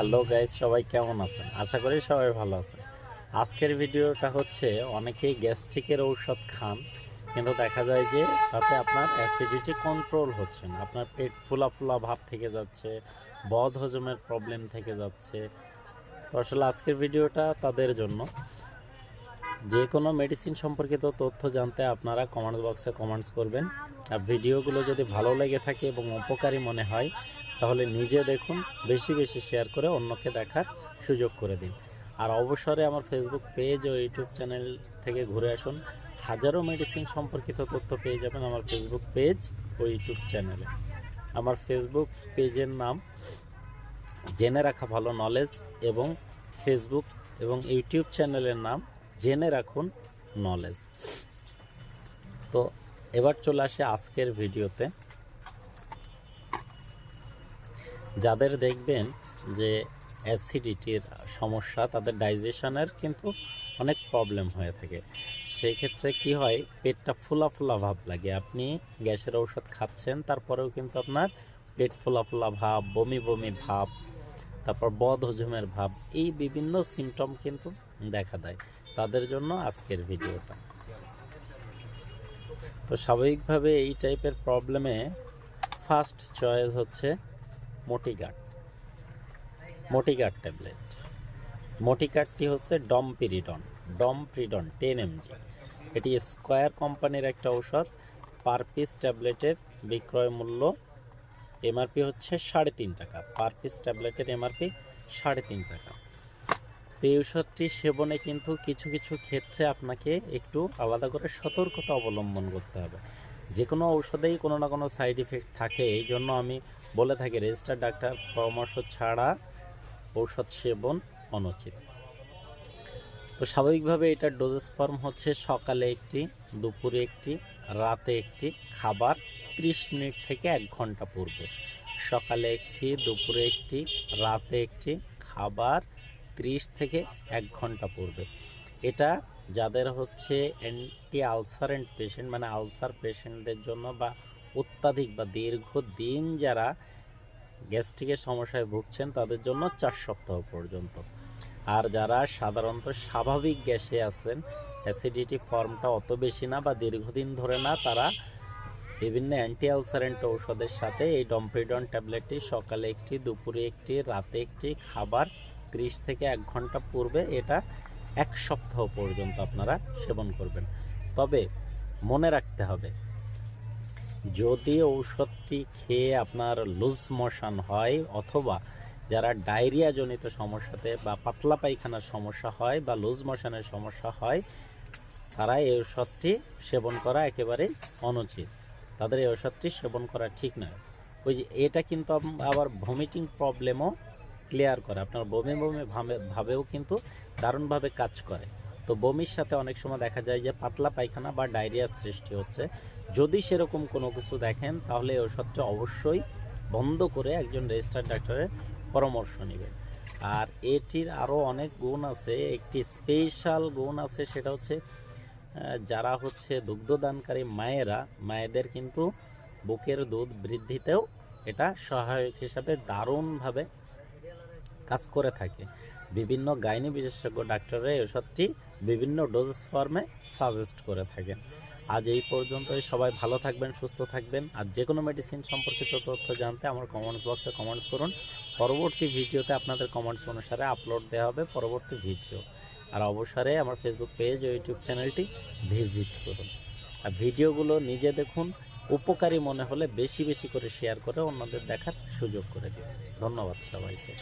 Hello guys সবাই কেমন আছেন? আশা করি সবাই ভালো আছেন। আজকের ভিডিওটা হচ্ছে, অনেকেই গ্যাস্ট্রিকের ঔষধ খান, কিন্তু দেখা যায় যে তাতে আপনার অ্যাসিডিটি কন্ট্রোল হচ্ছে না। আপনার পেট ফুলা ফুলা ভাব থেকে যাচ্ছে, বদ হজমের প্রবলেম থেকে যাচ্ছে। তো আসলে আজকের ভিডিওটা তাদের জন্য। যে কোনো মেডিসিন সম্পর্কিত তথ্য জানতে আপনারা কমেন্ট বক্সে কমেন্টস করবেন। আর ভিডিওগুলো যদি ভালো লেগে থাকে এবং উপকারী মনে হয় তাহলে নিজে দেখুন, বেশি বেশি শেয়ার করে অন্যকে দেখার সুযোগ করে দিন। আর অবসরে আমার ফেসবুক পেজ ও ইউটিউব চ্যানেল থেকে ঘুরে আসুন। হাজারো মেডিসিন সম্পর্কিত তথ্য পেয়ে যাবেন আমার ফেসবুক পেজ ও ইউটিউব চ্যানেলে আমার ফেসবুক পেজের নাম জেনে রাখা ভালো নলেজ এবং ফেসবুক এবং ইউটিউব চ্যানেলের নাম জেনে রাখুন নলেজ তো এবার চলে আসে আজকের ভিডিওতে যাদের দেখবেন যে অ্যাসিডিটির সমস্যা, তাদের ডাইজেশনের কিন্তু অনেক প্রবলেম হয়ে থাকে। সেই ক্ষেত্রে কি হয়, পেটটা ফুলা ফুলা ভাব লাগে। আপনি গ্যাসের ঔষধ খাচ্ছেন, তারপরেও কিন্তু আপনার পেট ফুলা ফুলা ভাব, বমি বমি ভাব, তারপর বদ হজমের ভাব, এই বিভিন্ন সিমটম কিন্তু দেখা দেয়। তাদের জন্য আজকের ভিডিওটা। তো স্বাভাবিকভাবে এই টাইপের প্রবলেমে ফার্স্ট চয়েস হচ্ছে মোটিগাট মোটিগাট ট্যাবলেট। মোটিগাটটি হচ্ছে ডমপিরিডন, ডমপ্রিডন টেন এমজি। এটি স্কোয়ার কোম্পানির একটা ঔষধ। পার পিস ট্যাবলেটের বিক্রয় মূল্য এমআরপি হচ্ছে সাড়ে তিন টাকা। পার পিস ট্যাবলেটের এমআরপি সাড়ে তিন টাকা। এই ঔষধটি সেবনে কিন্তু কিছু কিছু ক্ষেত্রে আপনাকে একটু আলাদা করে সতর্কতা অবলম্বন করতে হবে। যে কোনো ঔষধেই কোনো না কোনো সাইড ইফেক্ট থাকে এই জন্য আমি বলে থাকি রেজিস্টার ডাক্তার পরামর্শ ছাড়া ঔষধ সেবন অনুচিত। তো স্বাভাবিকভাবে এটার ডোজেস ফর্ম হচ্ছে সকালে একটি, দুপুরে একটি, রাতে একটি, খাবার ত্রিশ মিনিট থেকে এক ঘণ্টা পূর্বে। সকালে একটি, দুপুরে একটি, রাতে একটি, খাবার ত্রিশ থেকে এক ঘণ্টা পূর্বে। এটা যাদের হচ্ছে অ্যান্টি আলসারেন্ট পেশেন্ট মানে আলসার পেশেন্টদের জন্য বা অত্যাধিক বা দীর্ঘদিন যারা গ্যাস্ট্রিকের সমস্যায় ভুগছেন, তাদের জন্য চার সপ্তাহ পর্যন্ত। আর যারা সাধারণত স্বাভাবিক গ্যাসে আছেন অ্যাসিডিটি ফর্মটা অত বেশি না বা দীর্ঘদিন ধরে না, তারা বিভিন্ন অ্যান্টি আলসারেন্ট ঔষধের সাথে এই ডমপ্রিডন ট্যাবলেটটি সকালে একটি, দুপুরে একটি, রাতে একটি, খাবার ত্রিশ থেকে এক ঘণ্টা পূর্বে এটা এক সপ্তাহ পর্যন্ত আপনারা সেবন করবেন। তবে মনে রাখতে হবে, যদি ঔষধটি খেয়ে আপনার লুজ মোশন হয় অথবা যারা ডায়রিয়া জনিত সমস্যাতে বা পাতলা পায়খানার সমস্যা হয় বা লুজ মোশনের সমস্যা হয়, তারা এই ঔষধটি সেবন করা একেবারে অনুচিত। তাদের এই ঔষধটি সেবন করা ঠিক নয়। ওই যে এটা কিন্তু আবার ভমিটিং প্রবলেমও ক্লিয়ার করে। আপনার বমি বমি ভাবে- ভাবেও কিন্তু দারুণভাবে কাজ করে। তো বমির সাথে অনেক সময় দেখা যায় যে পাতলা পায়খানা বা ডায়রিয়ার সৃষ্টি হচ্ছে। যদি সেরকম কোনো কিছু দেখেন, তাহলে এই ওষুধটা অবশ্যই বন্ধ করে একজন রেজিস্টার্ড ডাক্তারের পরামর্শ নেবেন। আর এটির আরও অনেক গুণ আছে। একটি স্পেশাল গুণ আছে, সেটা হচ্ছে যারা হচ্ছে দুগ্ধদানকারী মায়েরা, মায়েদের কিন্তু বুকের দুধ বৃদ্ধিতেও এটা সহায়ক হিসাবে দারুণভাবে কাজ করে থাকে। বিভিন্ন গাইনি বিশেষজ্ঞ ডাক্তাররা এই ওষুধটি বিভিন্ন ডোজেস ফর্মে সাজেস্ট করে থাকেন। আজ এই পর্যন্তই। সবাই ভালো থাকবেন, সুস্থ থাকবেন। আর যে কোনো মেডিসিন সম্পর্কিত তথ্য জানতে আমার কমেন্টস বক্সে কমেন্টস করুন। পরবর্তী ভিডিওতে আপনাদের কমেন্টস অনুসারে আপলোড দেওয়া হবে পরবর্তী ভিডিও। আর অবসরে আমার ফেসবুক পেজ ও ইউটিউব চ্যানেলটি ভিজিট করুন। আর ভিডিওগুলো নিজে দেখুন, উপকারী মনে হলে বেশি বেশি করে শেয়ার করে অন্যদের দেখার সুযোগ করে দিন। ধন্যবাদ সবাইকে।